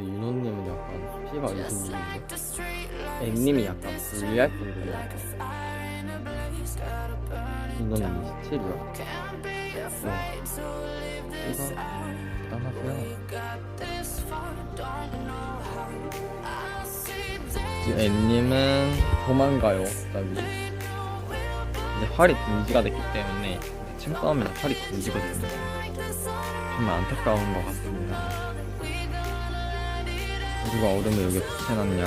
이분인데 엠님이 약간 불리할 텐데 이거는 27이요? 네. 이거 대단하세요. 지금 엠님은 도망가요 갑자기. 이제 활이 금지가 됐기 때문에 팀 싸움에는 활이 금지거든요. 정말 안타까운 것 같습니다 누가 얼음을 여기 붙여놨냐.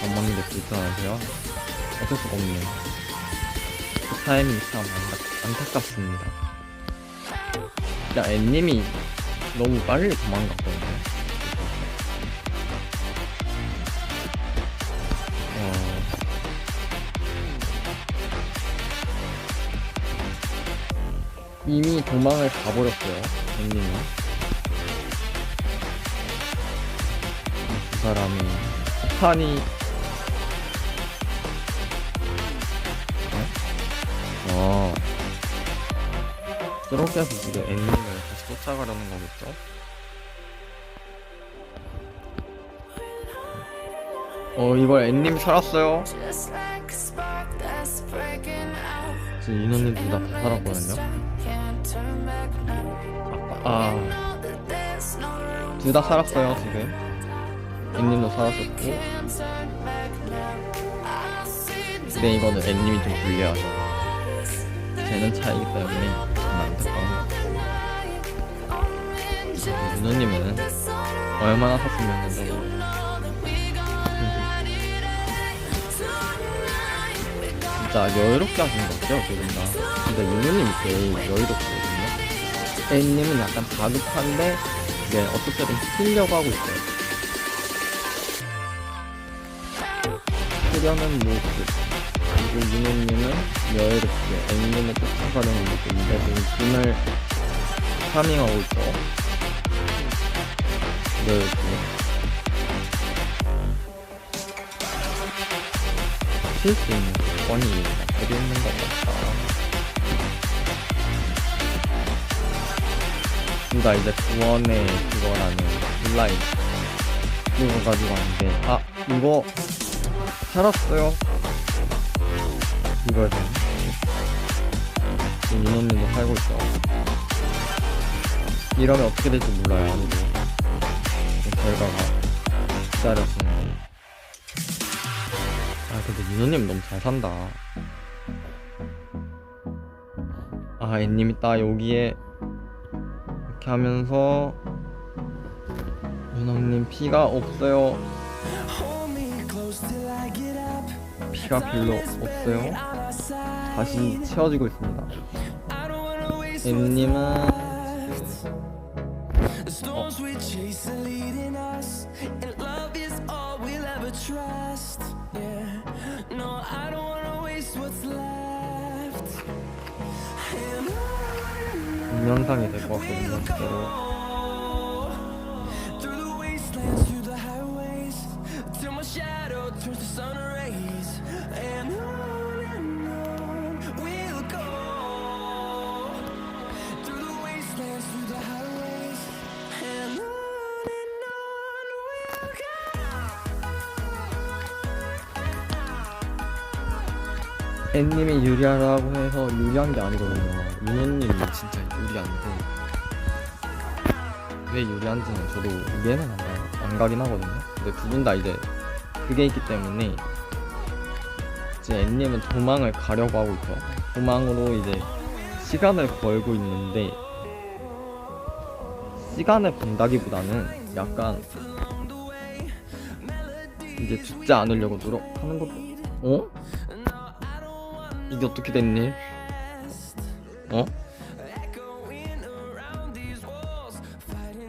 밥 먹는데 불편하세요? 어쩔 수가 없네요. 그 타이밍이 참 안타, 안타깝습니다. 야 앤님이 너무 빨리 도망갔거든요 이미 도망을 가버렸어요 앤님이 두 사람이 폭탄이 어? 저렇게 해서 지금 앤님을 다시 쫓아가려는 거겠죠? 어 이걸 앤님 살았어요. 지금 인원님 둘다 살았거든요 아. 둘 다 살았어요 지금. 앤님도 살았었고. 근데 이거는 앤님이 좀 불리하죠. 쟤는 차이기 때문에 정말 안타까운 것 윤호님은 얼마나 샀으면 저거 진짜 여유롭게 하시는 것 같아요 두분 다. 근데 윤호님이 제일 여유롭거든요 앤님은 약간 다급한데 네 어떻게든 쓰려고 하고 있어요. 쓰려는 모습 그리고 윤호님은 여유롭게 앤님을 쫓아가려는 모습인데 눈을 파밍하고 있죠 여유롭게. 칠수 있는 조건이 되어 있는 것 같다. 둘다 이제 구원의 그거라는 온라인 이거 가지고 왔는데 아 이거 살았어요. 이거에서 지금 윤호님도 살고 있어. 이러면 어떻게 될지 몰라요 아무도. 결과가 기다렸었는데 아 근데 윤호님 너무 잘 산다. 아 앤님이 딱 여기에 이렇게 하면서 윤호님 피가 없어요 피가 별로 없어요 다시 채워지고 있습니다 I wanna waste what's left. And on 동영상이 될 것 같거든요 진짜로 we'll go 앤님이 유리하다고 해서 유리한 게 아니거든요. 윤호님이 진짜 유리한데 왜 유리한지는 저도 이해는 안, 가, 안 가긴 하거든요. 근데 두 분 다 이제 그게 있기 때문에 이제 앤님은 도망을 가려고 하고 있죠. 도망으로 이제 시간을 벌고 있는데 시간을 번다기보다는 약간 이제 죽지 않으려고 노력하는 것도 어? 이게 어떻게 됐니? 어?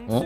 어?